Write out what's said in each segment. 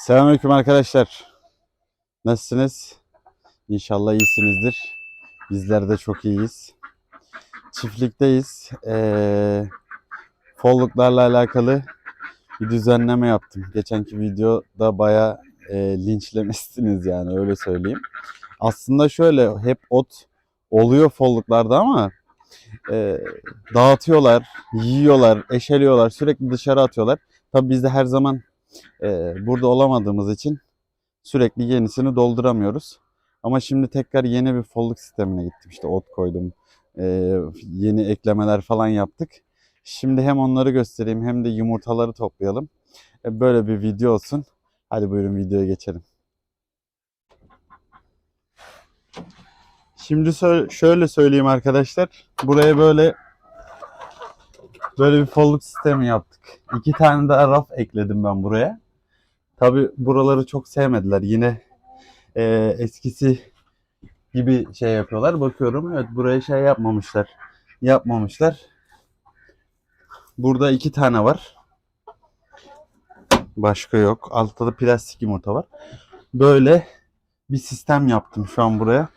Selamünaleyküm arkadaşlar. Nasılsınız? İnşallah iyisinizdir. Bizler de çok iyiyiz. Çiftlikteyiz. Ee, folluklarla alakalı bir düzenleme yaptım. Geçenki videoda bayağı e, linçlemişsiniz yani öyle söyleyeyim. Aslında şöyle hep ot oluyor folluklarda ama e, dağıtıyorlar, yiyorlar, eşeliyorlar, sürekli dışarı atıyorlar. Tabii biz de her zaman burada olamadığımız için sürekli yenisini dolduramıyoruz. Ama şimdi tekrar yeni bir folluk sistemine gittim. İşte ot koydum. ee, yeni eklemeler falan yaptık. Şimdi hem onları göstereyim hem de yumurtaları toplayalım. E, böyle bir video olsun. Hadi buyurun videoya geçelim. Şimdi şöyle söyleyeyim arkadaşlar. Buraya böyle böyle bir folluk sistemi yaptık. İki tane daha raf ekledim ben buraya. Tabi buraları çok sevmediler. Yine e, eskisi gibi şey yapıyorlar. Bakıyorum evet buraya şey yapmamışlar. Yapmamışlar. Burada iki tane var. Başka yok. Altta da plastik yumurta var. Böyle bir sistem yaptım şu an buraya.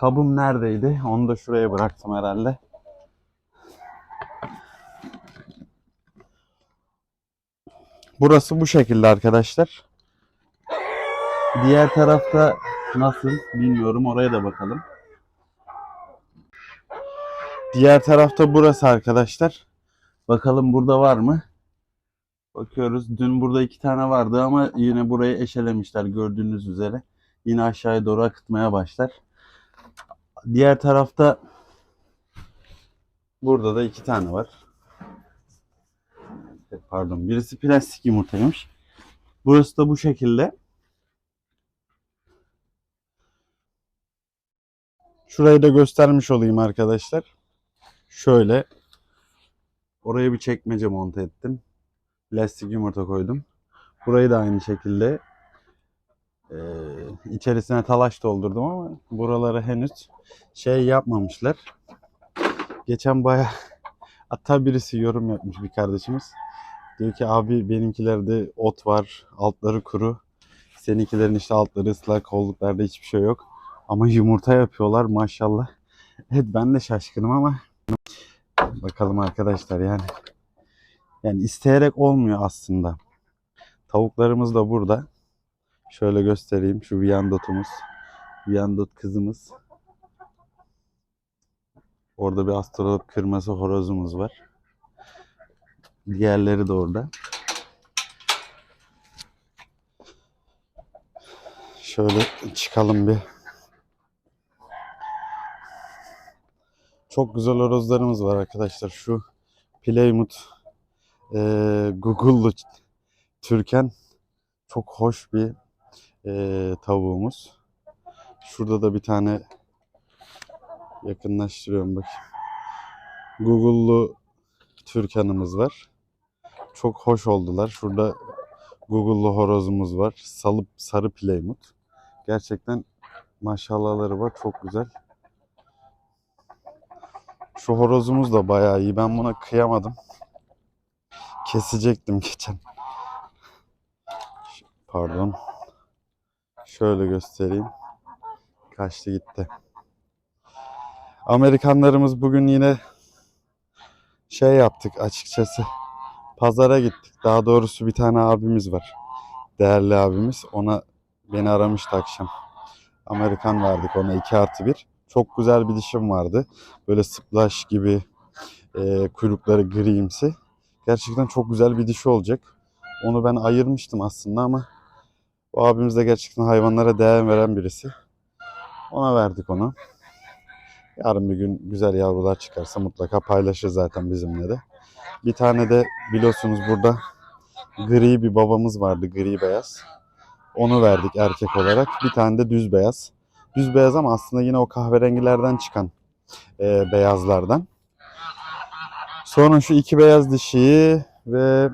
Kabım neredeydi? Onu da şuraya bıraktım herhalde. Burası bu şekilde arkadaşlar. Diğer tarafta nasıl bilmiyorum. Oraya da bakalım. Diğer tarafta burası arkadaşlar. Bakalım burada var mı? Bakıyoruz. Dün burada iki tane vardı ama yine burayı eşelemişler gördüğünüz üzere. Yine aşağıya doğru akıtmaya başlar. Diğer tarafta burada da iki tane var. Pardon. Birisi plastik yumurtaymış. Burası da bu şekilde. Şurayı da göstermiş olayım arkadaşlar. Şöyle. Oraya bir çekmece monte ettim. Plastik yumurta koydum. Burayı da aynı şekilde e, içerisine talaş doldurdum ama buraları henüz şey yapmamışlar. Geçen baya hatta birisi yorum yapmış bir kardeşimiz. Diyor ki abi benimkilerde ot var, altları kuru. Seninkilerin işte altları ıslak, kolluklarda hiçbir şey yok. Ama yumurta yapıyorlar maşallah. Evet ben de şaşkınım ama bakalım arkadaşlar yani. Yani isteyerek olmuyor aslında. Tavuklarımız da burada. Şöyle göstereyim. Şu Viyandotumuz. Viyandot kızımız. Orada bir astrolog kırması horozumuz var. Diğerleri de orada. Şöyle çıkalım bir. Çok güzel horozlarımız var arkadaşlar. Şu Plymouth e, Google'lu Türken çok hoş bir e, tavuğumuz. Şurada da bir tane yakınlaştırıyorum bakayım. Google'lu Türkan'ımız var. Çok hoş oldular. Şurada Google'lu horozumuz var. Salıp sarı Plymouth. Gerçekten maşallahları var. Çok güzel. Şu horozumuz da bayağı iyi. Ben buna kıyamadım. Kesecektim geçen. Pardon. Şöyle göstereyim. Kaçtı gitti. Amerikanlarımız bugün yine şey yaptık açıkçası. Pazara gittik. Daha doğrusu bir tane abimiz var. Değerli abimiz. Ona beni aramıştı akşam. Amerikan verdik ona 2 artı 1. Çok güzel bir dişim vardı. Böyle sıplaş gibi e, kuyrukları grimsi. Gerçekten çok güzel bir dişi olacak. Onu ben ayırmıştım aslında ama o abimiz de gerçekten hayvanlara değer veren birisi. Ona verdik onu. Yarın bir gün güzel yavrular çıkarsa mutlaka paylaşır zaten bizimle de. Bir tane de biliyorsunuz burada gri bir babamız vardı gri beyaz. Onu verdik erkek olarak. Bir tane de düz beyaz. Düz beyaz ama aslında yine o kahverengilerden çıkan e, beyazlardan. Sonra şu iki beyaz dişiyi ve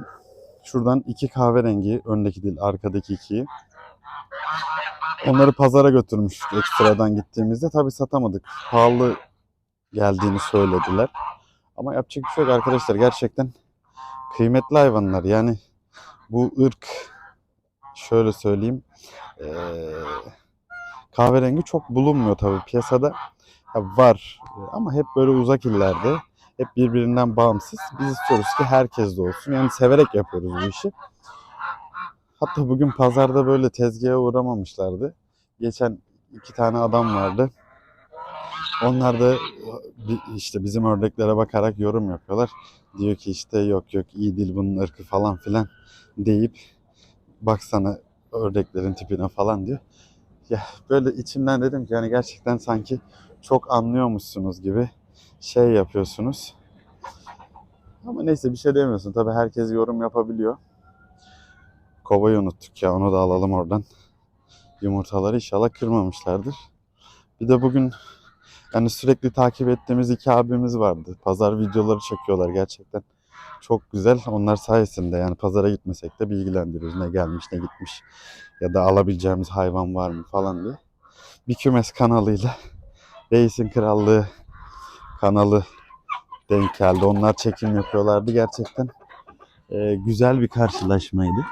şuradan iki kahverengi öndeki değil arkadaki ikiyi. Onları pazara götürmüştük ekstradan gittiğimizde. Tabii satamadık. Pahalı geldiğini söylediler. Ama yapacak bir şey yok arkadaşlar. Gerçekten kıymetli hayvanlar. Yani bu ırk şöyle söyleyeyim. Kahverengi çok bulunmuyor tabii piyasada. Ya var ama hep böyle uzak illerde. Hep birbirinden bağımsız. Biz istiyoruz ki herkes de olsun. Yani severek yapıyoruz bu işi. Hatta bugün pazarda böyle tezgaha uğramamışlardı. Geçen iki tane adam vardı. Onlar da işte bizim ördeklere bakarak yorum yapıyorlar. Diyor ki işte yok yok iyi değil bunun ırkı falan filan deyip baksana ördeklerin tipine falan diyor. Ya böyle içimden dedim ki yani gerçekten sanki çok anlıyormuşsunuz gibi şey yapıyorsunuz. Ama neyse bir şey demiyorsun. Tabii herkes yorum yapabiliyor. Kovayı unuttuk ya onu da alalım oradan. Yumurtaları inşallah kırmamışlardır. Bir de bugün yani sürekli takip ettiğimiz iki abimiz vardı. Pazar videoları çekiyorlar gerçekten. Çok güzel. Onlar sayesinde yani pazara gitmesek de bilgilendiriyoruz. Ne gelmiş ne gitmiş. Ya da alabileceğimiz hayvan var mı falan diye. Bir kümes kanalıyla Reis'in Krallığı kanalı denk geldi. Onlar çekim yapıyorlardı. Gerçekten e, güzel bir karşılaşmaydı.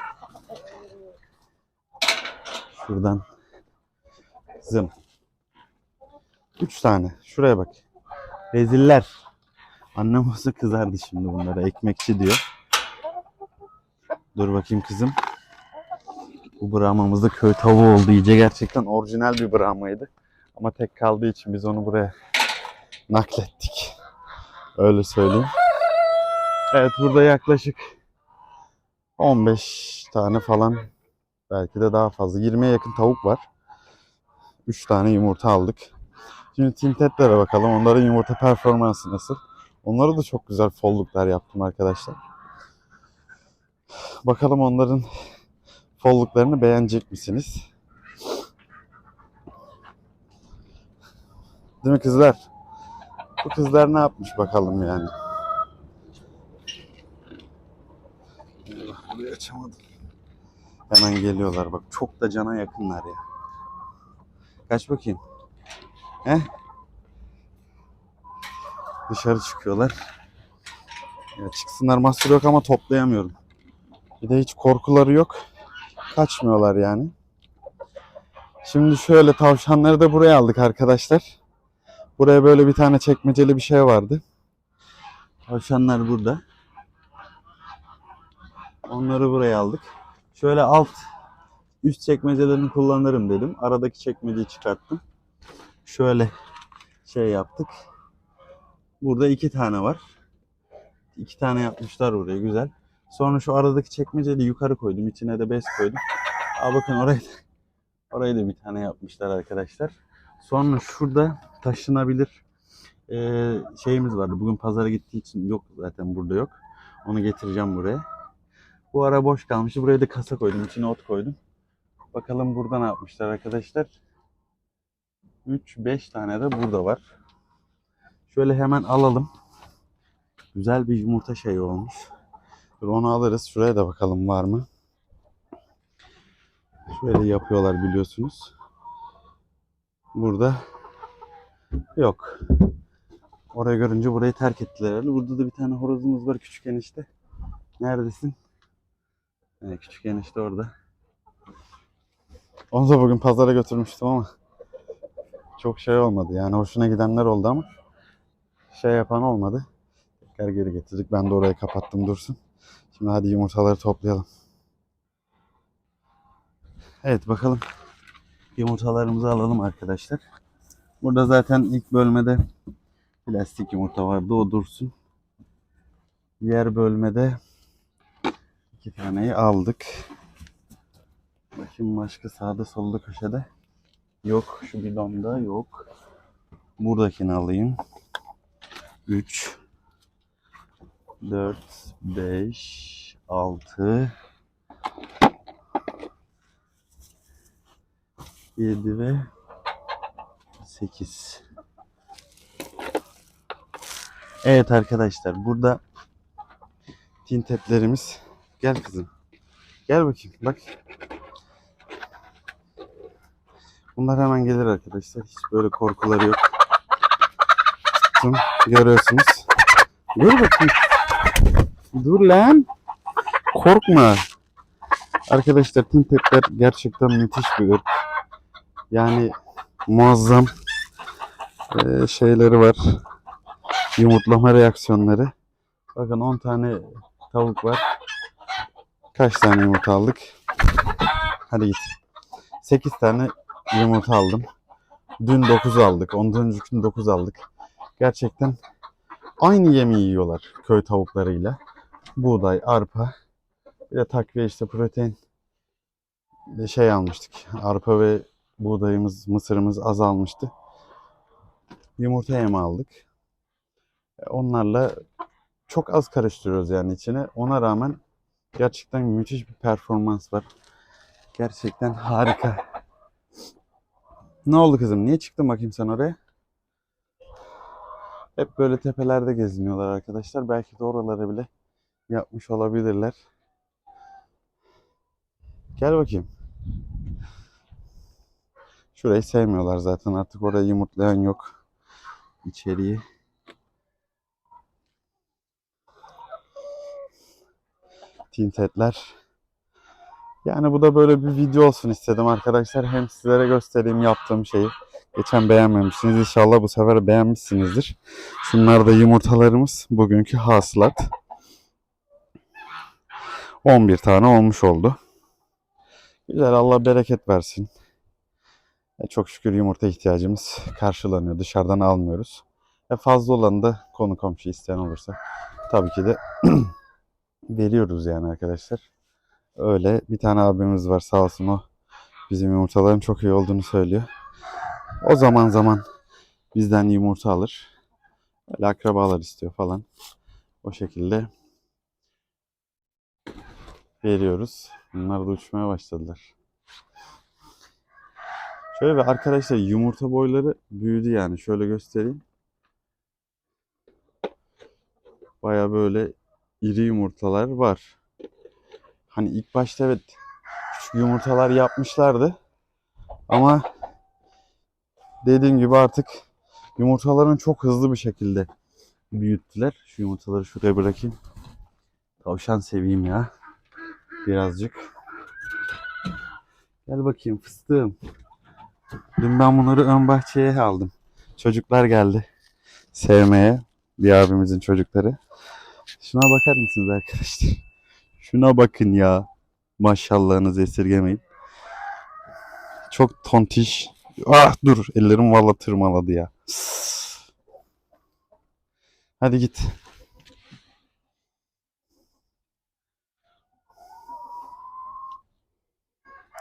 Şuradan zım. Üç tane. Şuraya bak. Reziller. Annem olsa kızardı şimdi bunlara. Ekmekçi diyor. Dur bakayım kızım. Bu Brahma'mız da köy tavuğu oldu iyice. Gerçekten orijinal bir Brahma'ydı. Ama tek kaldığı için biz onu buraya naklettik. Öyle söyleyeyim. Evet burada yaklaşık 15 tane falan belki de daha fazla 20'ye yakın tavuk var. 3 tane yumurta aldık. Şimdi tintetlere bakalım. Onların yumurta performansı nasıl? Onlara da çok güzel folluklar yaptım arkadaşlar. Bakalım onların folluklarını beğenecek misiniz? Değil mi kızlar? Bu kızlar ne yapmış bakalım yani. Burayı açamadım. Hemen geliyorlar bak. Çok da cana yakınlar ya. Kaç bakayım. He? Dışarı çıkıyorlar. Ya çıksınlar mahsur yok ama toplayamıyorum. Bir de hiç korkuları yok. Kaçmıyorlar yani. Şimdi şöyle tavşanları da buraya aldık arkadaşlar. Buraya böyle bir tane çekmeceli bir şey vardı. Tavşanlar burada. Onları buraya aldık. Şöyle alt üst çekmecelerini kullanırım dedim. Aradaki çekmeceyi çıkarttım. Şöyle şey yaptık. Burada iki tane var. İki tane yapmışlar buraya güzel. Sonra şu aradaki çekmeceyi yukarı koydum. İçine de bez koydum. Aa bakın orayı da, orayı da bir tane yapmışlar arkadaşlar. Sonra şurada taşınabilir eee, şeyimiz vardı. Bugün pazara gittiği için yok zaten burada yok. Onu getireceğim buraya. Bu ara boş kalmıştı. Buraya da kasa koydum. İçine ot koydum. Bakalım burada ne yapmışlar arkadaşlar. 3-5 tane de burada var. Şöyle hemen alalım. Güzel bir yumurta şey olmuş. Dur onu alırız. Şuraya da bakalım var mı? Şöyle yapıyorlar biliyorsunuz. Burada yok. Orayı görünce burayı terk ettiler herhalde. Burada da bir tane horozumuz var küçük enişte. Neredesin? Evet, küçük enişte orada. Onu da bugün pazara götürmüştüm ama çok şey olmadı. Yani hoşuna gidenler oldu ama şey yapan olmadı. Tekrar geri getirdik. Ben de orayı kapattım dursun. Şimdi hadi yumurtaları toplayalım. Evet bakalım. Yumurtalarımızı alalım arkadaşlar. Burada zaten ilk bölmede plastik yumurta vardı. O dursun. Diğer bölmede iki taneyi aldık. Bakayım başka sağda solda köşede. Yok. Şu bidonda yok. Buradakini alayım. 3 4 5 6 7 ve 8 Evet arkadaşlar burada tintetlerimiz gel kızım gel bakayım bak bunlar hemen gelir arkadaşlar hiç böyle korkuları yok Tuttum, görüyorsunuz dur bakayım dur lan korkma Arkadaşlar Tintetler gerçekten müthiş bir ırk. Yani muazzam eee, şeyleri var. Yumurtlama reaksiyonları. Bakın 10 tane tavuk var. Kaç tane yumurta aldık? Hadi git. 8 tane yumurta aldım. Dün 9 aldık. Ondan önceki gün 9 aldık. Gerçekten aynı yemeği yiyorlar köy tavuklarıyla. Buğday, arpa. Bir de takviye işte protein şey almıştık. Arpa ve buğdayımız, mısırımız azalmıştı. Yumurta yemi aldık. E, Onlarla çok az karıştırıyoruz yani içine. Ona rağmen gerçekten müthiş bir performans var. Gerçekten harika. Ne oldu kızım? Niye çıktın bakayım sen oraya? Hep böyle tepelerde geziniyorlar arkadaşlar. Belki de oralara bile yapmış olabilirler. Gel bakayım. Şurayı sevmiyorlar zaten. Artık oraya yumurtlayan yok. İçeriği. Tintetler. Yani bu da böyle bir video olsun istedim arkadaşlar. Hem sizlere göstereyim yaptığım şeyi. Geçen beğenmemişsiniz. İnşallah bu sefer beğenmişsinizdir. Şunlar da yumurtalarımız. Bugünkü hasılat. 11 tane olmuş oldu. Güzel Allah bereket versin. E, çok şükür yumurta ihtiyacımız karşılanıyor. Dışarıdan almıyoruz. E, fazla olanı da konu komşu isteyen olursa tabii ki de veriyoruz yani arkadaşlar. Öyle bir tane abimiz var sağ olsun o bizim yumurtaların çok iyi olduğunu söylüyor. O zaman zaman bizden yumurta alır. Öyle akrabalar istiyor falan. O şekilde veriyoruz. Bunlar da uçmaya başladılar. Şöyle bir arkadaşlar yumurta boyları büyüdü yani. Şöyle göstereyim. Baya böyle iri yumurtalar var. Hani ilk başta evet küçük yumurtalar yapmışlardı. Ama dediğim gibi artık yumurtaların çok hızlı bir şekilde büyüttüler. Şu yumurtaları şuraya bırakayım. Tavşan seveyim ya. Birazcık. Gel bakayım fıstığım. Dün ben bunları ön bahçeye aldım. Çocuklar geldi sevmeye. Bir abimizin çocukları. Şuna bakar mısınız arkadaşlar? Şuna bakın ya. Maşallahınızı esirgemeyin. Çok tontiş. Ah dur ellerim valla tırmaladı ya. Hadi git.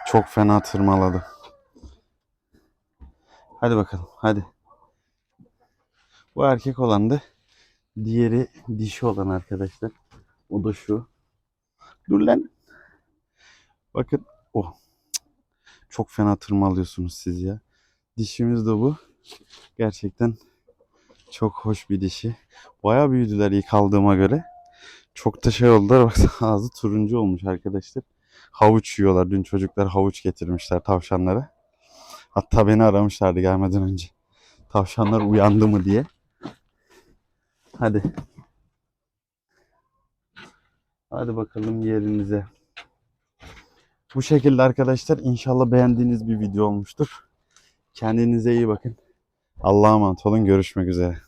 Çok fena tırmaladı. Hadi bakalım hadi. Bu erkek olandı. Diğeri dişi olan arkadaşlar. O da şu. Dur lan. Bakın. Oh. Çok fena tırmalıyorsunuz siz ya. Dişimiz de bu. Gerçekten çok hoş bir dişi. Baya büyüdüler ilk aldığıma göre. Çok da şey oldular. Baksana ağzı turuncu olmuş arkadaşlar. Havuç yiyorlar. Dün çocuklar havuç getirmişler tavşanlara. Hatta beni aramışlardı gelmeden önce. Tavşanlar uyandı mı diye. Hadi. Hadi bakalım yerinize. Bu şekilde arkadaşlar inşallah beğendiğiniz bir video olmuştur. Kendinize iyi bakın. Allah'a emanet olun. Görüşmek üzere.